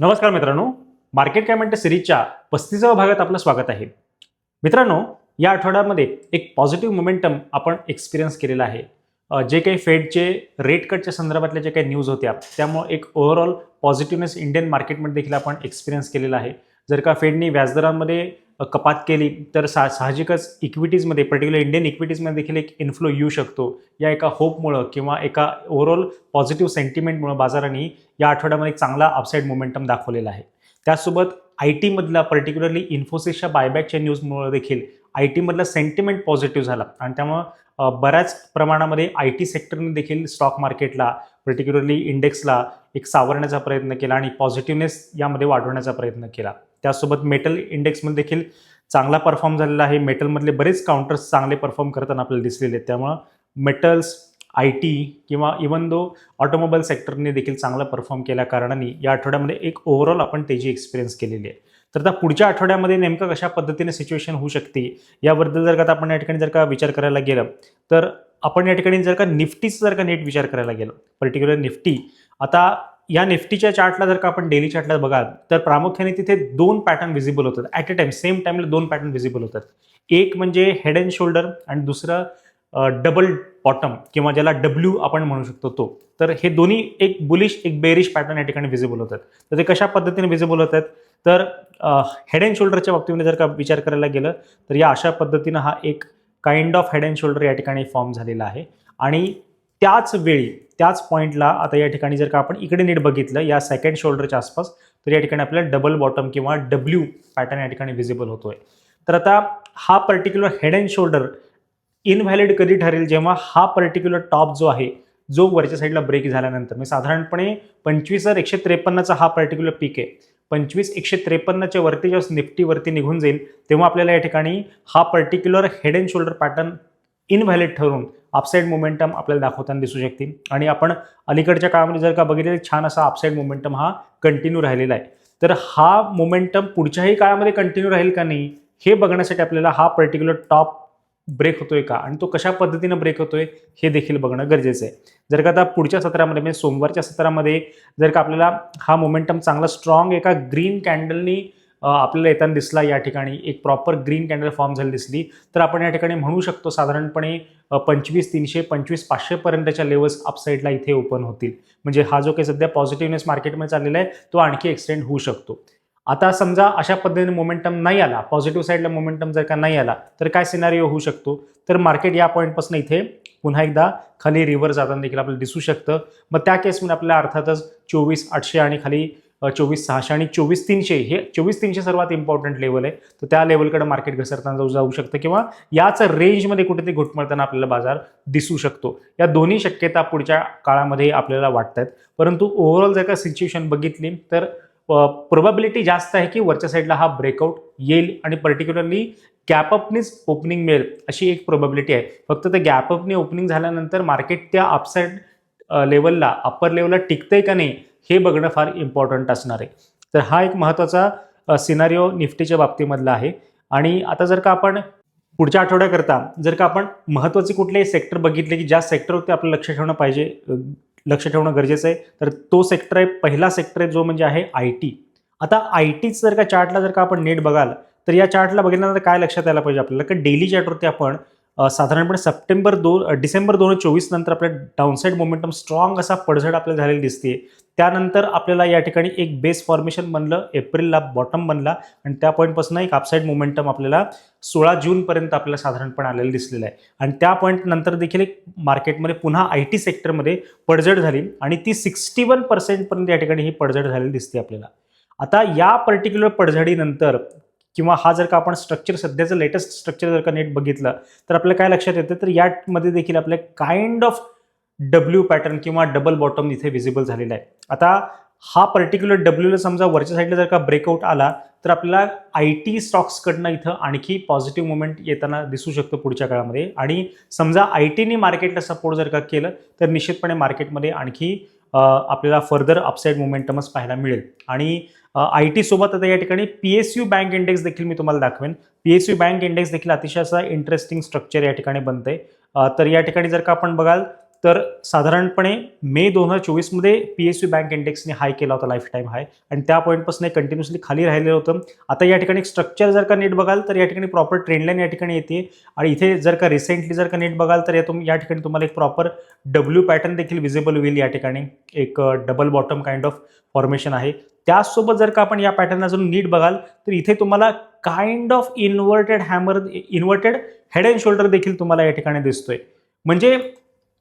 नमस्कार मित्रांनो. मार्केट काय म्हणते सिरीजच्या पस्तीसाव्या भागात आपलं स्वागत आहे. मित्रांनो या आठवड्यामध्ये एक पॉझिटिव्ह मोमेंटम आपण एक्सपिरियन्स केलेला आहे. जे काही फेडचे रेट कटच्या संदर्भातल्या जे काही न्यूज होत्या त्यामुळे एक ओव्हरऑल पॉझिटिव्हनेस इंडियन मार्केटमध्ये देखील आपण एक्सपिरियन्स केलेला आहे. जर का फेडनी व्याजदरांमध्ये कपात केली तर सा साहजिकच इक्विटीजमध्ये पर्टिक्युलर इंडियन इक्विटीजमध्ये देखील एक इन्फ्लो येऊ शकतो. या एका होपमुळं किंवा एका ओव्हरऑल पॉझिटिव्ह सेंटिमेंटमुळं बाजारांनी या आठवड्यामध्ये एक चांगला अपसाईड मोमेंटम दाखवलेला आहे. त्यासोबत आय टीमधला पर्टिक्युलरली इन्फोसिसच्या बायबॅकच्या न्यूजमुळे देखील आय टीमधला सेंटिमेंट पॉझिटिव्ह झाला. आणि त्यामुळं बऱ्याच प्रमाणामध्ये आय टी सेक्टरने देखील स्टॉक मार्केटला पर्टिक्युलरली इंडेक्सला एक सावरण्याचा प्रयत्न केला आणि पॉझिटिव्हनेस यामध्ये वाढवण्याचा प्रयत्न केला. त्यासोबत मेटल इंडेक्समध्ये देखील चांगला परफॉर्म झालेला आहे. मेटलमधले बरेच काउंटर्स चांगले परफॉर्म करताना आपल्याला दिसलेले आहेत. त्यामुळं मेटल्स आय टी किंवा इवन दो ऑटोमोबाईल सेक्टरने देखील चांगला परफॉर्म केल्या कारणाने या आठवड्यामध्ये एक ओव्हरऑल आपण त्याची एक्सपिरियन्स केलेली आहे. तर आता पुढच्या आठवड्यामध्ये नेमकं कशा पद्धतीने सिच्युएशन होऊ शकते याबद्दल जर का आता आपण या ठिकाणी जर का विचार करायला गेलं तर आपण या ठिकाणी जर का निफ्टीचा जर का नीट विचार करायला गेलो पर्टिक्युलर निफ्टी आता या निफ्टीच्या चार्टला जर का आपण डेली चार्टला बघाल तर प्रामुख्याने तिथे दोन पॅटर्न विजिबल होतात. ॲट अ टाइम सेम टाइमला दोन पॅटर्न विजिबल होतात. एक म्हणजे हेड अँड शोल्डर आणि दुसरं डबल बॉटम किंवा ज्याला डब्ल्यू आपण म्हणू शकतो तो. तर हे दोन्ही एक बुलिश एक बेरिश पॅटर्न या ठिकाणी विजिबल होतात. तर ते कशा पद्धतीने विजिबल होतात? तर हेड अँड शोल्डरच्या बाबतीमध्ये जर का विचार करायला गेलं तर या अशा पद्धतीनं हा एक kind of head and shoulder या ठिकाणी फॉर्म झालेला आहे. आणि त्याच वेळी त्याच पॉईंटला आता या ठिकाणी जर का आपण इकडे नीट बघितलं या सेकंड शोल्डरच्या आसपास तर या ठिकाणी आपल्याला डबल बॉटम किंवा डब्ल्यू पॅटर्न या ठिकाणी व्हिजिबल होतोय. तर आता हा particular head and shoulder invalid कधी ठरेल जेव्हा हा पर्टिक्युलर टॉप जो आहे जो वरच्या साईडला ब्रेक झाल्यानंतर म्हणजे साधारणपणे पंचवीस हजार एकशे त्रेपन्नचा हा पर्टिक्युलर पीक आहे. पंचवीस एकशे त्रेपन्नच्या वरती जेव्हा निफ्टीवरती निघून जाईल तेव्हा आपल्याला या ठिकाणी हा particular head and shoulder pattern invalid ठरून अपसाईड मोमेंटम आपल्याला दाखवताना दिसू शकते. आणि आपण अलीकडच्या काळामध्ये जर का बघितलं तर छान असा अपसाईड मोमेंटम हा कंटिन्यू राहिलेला आहे. तर हा मोमेंटम पुढच्याही काळामध्ये कंटिन्यू राहील का नाही हे बघण्यासाठी आपल्याला हा पर्टिक्युलर टॉप ब्रेक होतोय का? आणि तो कशा पद्धतीनं ब्रेक होतोय हे देखील बघणं गरजेचं आहे. जर का आता पुढच्या सत्रामध्ये म्हणजे सोमवारच्या सत्रामध्ये जर का आपल्याला हा मोमेंटम चांगला स्ट्रॉंग एका ग्रीन कॅन्डलनी आपल्याला येताना दिसला या ठिकाणी. एक प्रॉपर ग्रीन कॅन्डल फॉर्म झाली दिसली. तर आपण या ठिकाणी म्हणू शकतो साधारणपणे पंचवीस तीनशे पंचवीस पाचशेपर्यंतच्या लेवल्स अपसाईडला इथे ओपन होतील. म्हणजे हा जो काही सध्या पॉझिटिव्हनेस मार्केटमध्ये चाललेला आहे तो आणखी एक्सटेंड होऊ शकतो. आता समजा अशा पद्धतीने मोमेंटम नाही आला पॉझिटिव्ह साईडला मोमेंटम जर का नाही आला तर काय सिनारिओ होऊ शकतो? तर मार्केट या पॉईंटपासून इथे पुन्हा एकदा खाली रिव्हर जाताना देखील आपल्याला दिसू शकतं. मग त्या केसमध्ये आपल्याला अर्थातच चोवीस आठशे आणि खाली चोवीस सहाशे आणि चोवीस तीनशे हे चोवीस तीनशे सर्वात इम्पॉर्टंट लेवल आहे. तर त्या लेवलकडे मार्केट घसरताना जाऊ जाऊ शकतं किंवा याच रेंजमध्ये कुठेतरी घुटमळताना आपल्याला बाजार दिसू शकतो. या दोन्ही शक्यता पुढच्या काळामध्ये आपल्याला वाटत आहेत परंतु ओव्हरऑल जर का सिच्युएशन बघितली तर प्रोबॅबिलिटी जास्त आहे की वरच्या साईडला हा ब्रेकआउट येईल आणि पर्टिक्युलरली गॅपअपनीच ओपनिंग मिळेल अशी एक प्रोबॅबिलिटी आहे. फक्त ते गॅपअपने ओपनिंग झाल्यानंतर मार्केट त्या अपसाईड लेवलला अप्पर लेवलला टिकतंय का नाही हे बघणं फार इम्पॉर्टंट असणार आहे. तर हा एक महत्त्वाचा सिनारिओ निफ्टीच्या बाबतीमधला आहे. आणि आता जर का आपण पुढच्या आठवड्याकरता जर का आपण महत्त्वाचे कुठलेही सेक्टर बघितले की ज्या सेक्टरवरती आपलं लक्ष ठेवणं पाहिजे लक्ष ठेवणं गरजेचं आहे तर तो सेक्टर आहे पहिला सेक्टर आहे जो म्हणजे आहे आय टी आता आय टीच जर का चार्टला जर का आपण नेट बघाल तर या चार्टला बघितल्यानंतर काय लक्षात यायला पाहिजे आपल्याला? की डेली चार्टवरती आपण साधारणपणे सप्टेंबर दोन डिसेंबर दोन हजार चोवीस नंतर आपल्या डाऊनसाईड मोमेंटम स्ट्रॉंग असा पडझड आपल्याला झालेली दिसते त्यानंतर आपल्याला या ठिकाणी एक बेस फॉर्मेशन बनलं एप्रिलला बॉटम बनला आणि त्या पॉईंटपासून एक अपसाईड मोमेंटम आपल्याला सोळा जूनपर्यंत आपल्याला साधारणपणे आलेलं दिसलेलं आहे. आणि त्या पॉईंट नंतर देखील एक मार्केटमध्ये पुन्हा आय टी सेक्टरमध्ये पडझड झाली आणि ती सिक्स्टी वन पर्सेंटपर्यंत या ठिकाणी ही पडझड झालेली दिसते आपल्याला. आता या पर्टिक्युलर पडझडीनंतर किंवा हा जर का आपण स्ट्रक्चर सध्याचं लेटेस्ट स्ट्रक्चर जर का नेट बघितलं तर आपल्याला काय लक्षात येतं? तर यामध्ये देखील आपल्या काइंड ऑफ डब्ल्यू पॅटर्न किंवा डबल बॉटम इथे विजिबल झालेला आहे. आता हा पर्टिक्युलर डब्ल्यूला समजा वरच्या साईडला जर का ब्रेकआउट आला तर आपल्याला आय टी स्टॉक्सकडनं इथं आणखी पॉझिटिव्ह मुवमेंट येताना दिसू शकतो पुढच्या काळामध्ये. आणि समजा आय टीने मार्केटला सपोर्ट जर का केलं तर निश्चितपणे मार्केटमध्ये आणखी आपल्याला फर्दर अपसाईड मोमेंटमच पाहायला मिळेल. आणि आय टी सोबत आता या ठिकाणी P S U bank index देखील मी तुम्हाला दाखवेन. P S U bank index देखील अतिशय असा इंटरेस्टिंग स्ट्रक्चर या ठिकाणी बनतंय. तर या ठिकाणी जर का आपण बघाल तर साधारणपणे मे दोन हजार चोवीसमध्ये पी एस यू बँक इंडेक्सने हाय केला होता लाईफ टाईम हाय आणि त्या पॉईंटपासून कंटिन्युअसली खाली राहिलेलं होतं. आता या ठिकाणी स्ट्रक्चर जर का नीट बघाल तर या ठिकाणी प्रॉपर ट्रेंडलाईन या ठिकाणी येते. आणि इथे जर का रिसेंटली जर का नीट बघाल तर या तुम या ठिकाणी तुम्हाला एक प्रॉपर डब्ल्यू पॅटर्न देखील विजिबल होईल या ठिकाणी. एक double bottom kind of formation आहे. त्याचसोबत जर का आपण या पॅटर्न अजून नीट बघाल तर इथे तुम्हाला kind of inverted hammer inverted head and shoulder देखील तुम्हाला या ठिकाणी दिसतोय. म्हणजे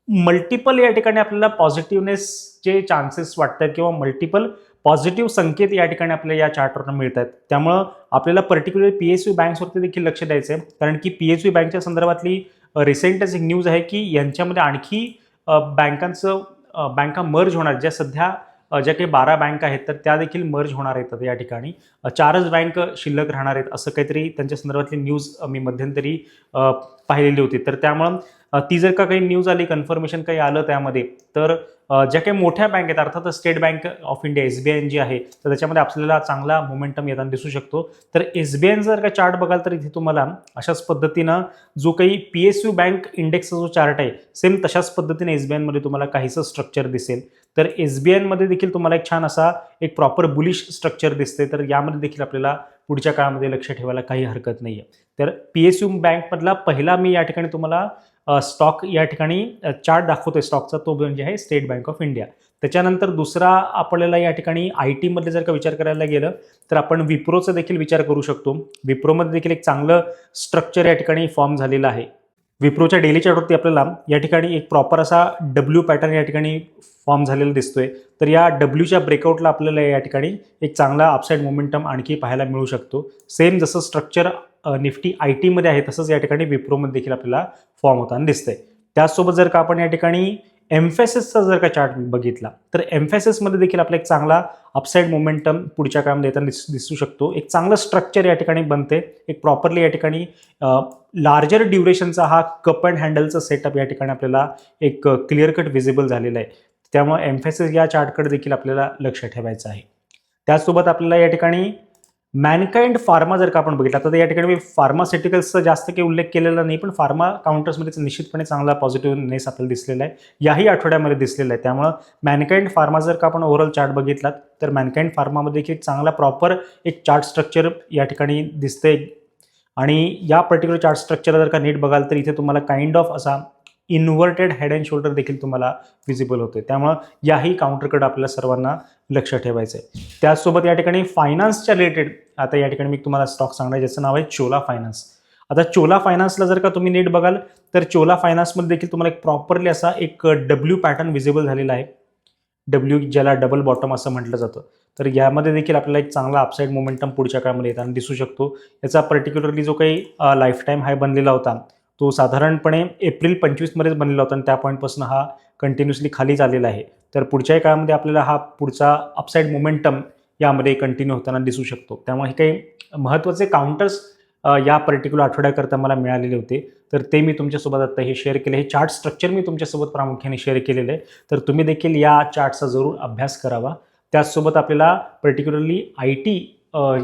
मल्टिपल या ठिकाणी आपल्याला पॉझिटिव्हनेसचे चान्सेस वाटतात किंवा मल्टिपल पॉझिटिव्ह संकेत या ठिकाणी आपल्याला या चार्टवरनं मिळत आहेत त्यामुळं आपल्याला पर्टिक्युलर पी एस यू बँक्सवरती देखील लक्ष द्यायचं आहे कारण की पी एस यू बँकच्या संदर्भातली रिसेंटच एक न्यूज आहे की यांच्यामध्ये आणखी बँकांचं बँका मर्ज होणार. ज्या सध्या ज्या काही बारा बँक आहेत तर त्या देखील मर्ज होणार आहेत या ठिकाणी. चारच बँक शिल्लक राहणार आहेत असं काहीतरी त्यांच्या संदर्भातली न्यूज मी मध्यंतरी पाहिलेली होती. तर त्यामुळं ती जर का काही न्यूज आली कन्फर्मेशन काही आलं त्यामध्ये तर ज्या काही मोठ्या बँक आहेत अर्थात State Bank of India S B I जी आहे तर त्याच्यामध्ये आपल्याला चांगला मोमेंटम येताना दिसू शकतो. तर एस बी आय जर का चार्ट बघाल तर इथे तुम्हाला अशाच पद्धतीनं जो काही पी एस यू बँक इंडेक्सचा जो चार्ट आहे सेम तशाच पद्धतीने एस बी आयमध्ये तुम्हाला काहीसं स्ट्रक्चर दिसेल. तर एस बी आयमध्ये देखील तुम्हाला एक छान असा एक प्रॉपर बुलिश स्ट्रक्चर दिसते. तर यामध्ये देखील आपल्याला पुढच्या काळामध्ये लक्ष ठेवायला काही हरकत नाही आहे तर पी एस यू बँकमधला पहिला मी या ठिकाणी तुम्हाला स्टॉक या ठिकाणी चार्ट दाखवतोय स्टॉकचा तो म्हणजे आहे स्टेट बँक ऑफ इंडिया त्याच्यानंतर दुसरा आपल्याला या ठिकाणी आय टीमध्ये जर का विचार करायला गेलं तर आपण विप्रोचा देखील विचार करू शकतो. विप्रोमध्ये देखील एक चांगलं स्ट्रक्चर या ठिकाणी फॉर्म झालेलं आहे. विप्रोच्या डेली चार्टवरती आपल्याला या ठिकाणी एक प्रॉपर असा डब्ल्यू पॅटर्न या ठिकाणी फॉर्म झालेला दिसतोय. तर या डब्ल्यूच्या ब्रेकआउटला आपल्याला या ठिकाणी एक चांगला अपसाईड मोमेंटम आणखी पाहायला मिळू शकतो. सेम जसं स्ट्रक्चर निफ्टी आय टीमध्ये आहे तसंच या ठिकाणी विप्रोमध्ये देखील आपल्याला फॉर्म होताना दिसतंय. त्याचसोबत जर का आपण या ठिकाणी एम्फेसिसचा जर का चार्ट बघितला तर एम्फेसिसमध्ये देखील आपला एक चांगला अपसाईड मोमेंटम पुढच्या काळामध्ये येताना दिस दिसू शकतो. एक चांगलं स्ट्रक्चर या ठिकाणी बनते एक प्रॉपरली या ठिकाणी लार्जर ड्युरेशनचा हा कप अँड हँडलचा सेटअप या ठिकाणी आपल्याला एक क्लिअर कट व्हिजिबल झालेला आहे. त्यामुळे एम्फेसिस या चार्टकडे देखील आपल्याला लक्ष ठेवायचं आहे. त्याचसोबत आपल्याला या ठिकाणी मॅनकाइंड फार्मा जर का आपण बघितला तर या ठिकाणी मी फार्मास्युटिकल्सचा जास्त काही उल्लेख केलेला नाही पण फार्मा काउंटर्समध्ये निश्चितपणे चांगला पॉझिटिव्हनेस आपल्याला दिसलेला आहे. याही आठवड्यामध्ये दिसलेला आहे. त्यामुळं मॅनकाइंड फार्मा जर का आपण ओव्हरऑल चार्ट बघितलात तर मॅनकाइंड फार्मामध्ये देखील चांगला प्रॉपर एक चार्ट स्ट्रक्चर या ठिकाणी दिसते आणि या पर्टिक्युलर चार्ट स्ट्रक्चरला जर का नीट बघाल तर इथे तुम्हाला काइंड ऑफ असा इन्व्हर्टेड हेड अँड शोल्डर देखील तुम्हाला विजिबल होते. त्यामुळं याही काउंटरकडे आपल्याला सर्वांना लक्ष ठेवायचं आहे त्याचसोबत या ठिकाणी फायनान्सच्या रिलेटेड आता या ठिकाणी मी तुम्हाला स्टॉक सांगणार ज्याचं नाव आहे चोला फायनान्स आता चोला फायनान्सला जर का तुम्ही नीट बघाल तर चोला फायनान्समध्ये देखील तुम्हाला एक प्रॉपरली असा एक डब्ल्यू पॅटर्न विजिबल झालेला आहे. डब्ल्यू ज्याला डबल बॉटम असं म्हटलं जातं. तर यामध्ये देखील आपल्याला एक चांगला अपसाईड मोमेंटम पुढच्या काळामध्ये येताना दिसू शकतो. याचा पर्टिक्युलरली जो काही लाईफ टाईम हाय बनलेला होता तो साधारणपणे एप्रिल पंचवीसमध्येच बनलेला होता आणि त्या पॉईंटपासून हा कंटिन्युअसली खाली झालेला आहे. तर पुढच्याही काळामध्ये आपल्याला हा पुढचा अपसाईड मोमेंटम यामध्ये कंटिन्यू होताना दिसू शकतो. त्यामुळे हे काही महत्त्वाचे काउंटर्स या पर्टिक्युलर आठवड्याकरता मला मिळालेले होते. तर ते मी तुमच्यासोबत आत्ता हे शेअर केले. हे चार्ट स्ट्रक्चर मी तुमच्यासोबत प्रामुख्याने शेअर केलेलं आहे. तर तुम्ही देखील या चार्टचा जरूर अभ्यास करावा. त्याचसोबत आपल्याला पर्टिक्युलरली आय टी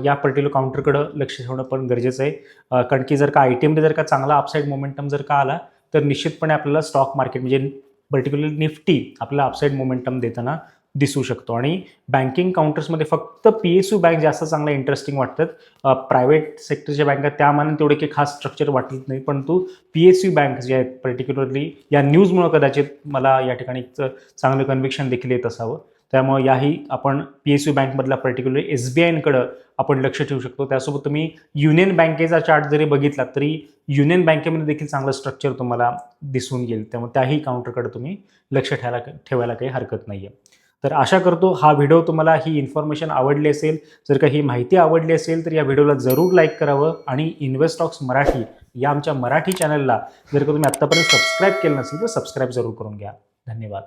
या पर्टिक्युलर काउंटरकडं लक्ष ठेवणं पण गरजेचं आहे. कारण की जर का आय टीमध्ये जर का चांगला अपसाईड मोमेंटम जर का आला तर निश्चितपणे आपल्याला स्टॉक मार्केट म्हणजे पर्टिक्युलर निफ्टी आपल्याला अपसाईड मोमेंटम देताना दिसू शकतो. आणि बँकिंग काउंटर्समध्ये फक्त पी एस यू बँक जास्त चांगल्या इंटरेस्टिंग वाटतात. प्रायव्हेट सेक्टरच्या बँका त्यामानाने तेवढे काही खास स्ट्रक्चर वाटत नाही. परंतु पी एस यू बँक जे आहेत पर्टिक्युलरली या न्यूजमुळं कदाचित मला या ठिकाणी चांगलं कन्व्हिक्शन देखील येत असावं. त्यामुळे याही आपण पी एस यू बँकमधला पर्टिक्युलर एस बी आयकडं आपण लक्ष ठेवू शकतो. त्यासोबत तुम्ही युनियन बँकेचा चार्ट जरी बघितला तरी युनियन बँकेमध्ये देखील चांगलं स्ट्रक्चर तुम्हाला दिसून येईल. त्यामुळे त्याही काउंटरकडे तुम्ही लक्ष ठेवायला ठेवायला काही हरकत नाही आहे तर आशा करतो हा व्हिडिओ तुम्हाला ही इन्फॉर्मेशन आवडली असेल. जर का ही माहिती आवडली असेल तर या व्हिडिओला जरूर लाईक करावं आणि इन्व्हेस्टॉक्स मराठी या आमच्या मराठी चॅनलला जर का तुम्ही आत्तापर्यंत सबस्क्राईब केलं नसेल तर सबस्क्राईब जरूर करून घ्या. धन्यवाद.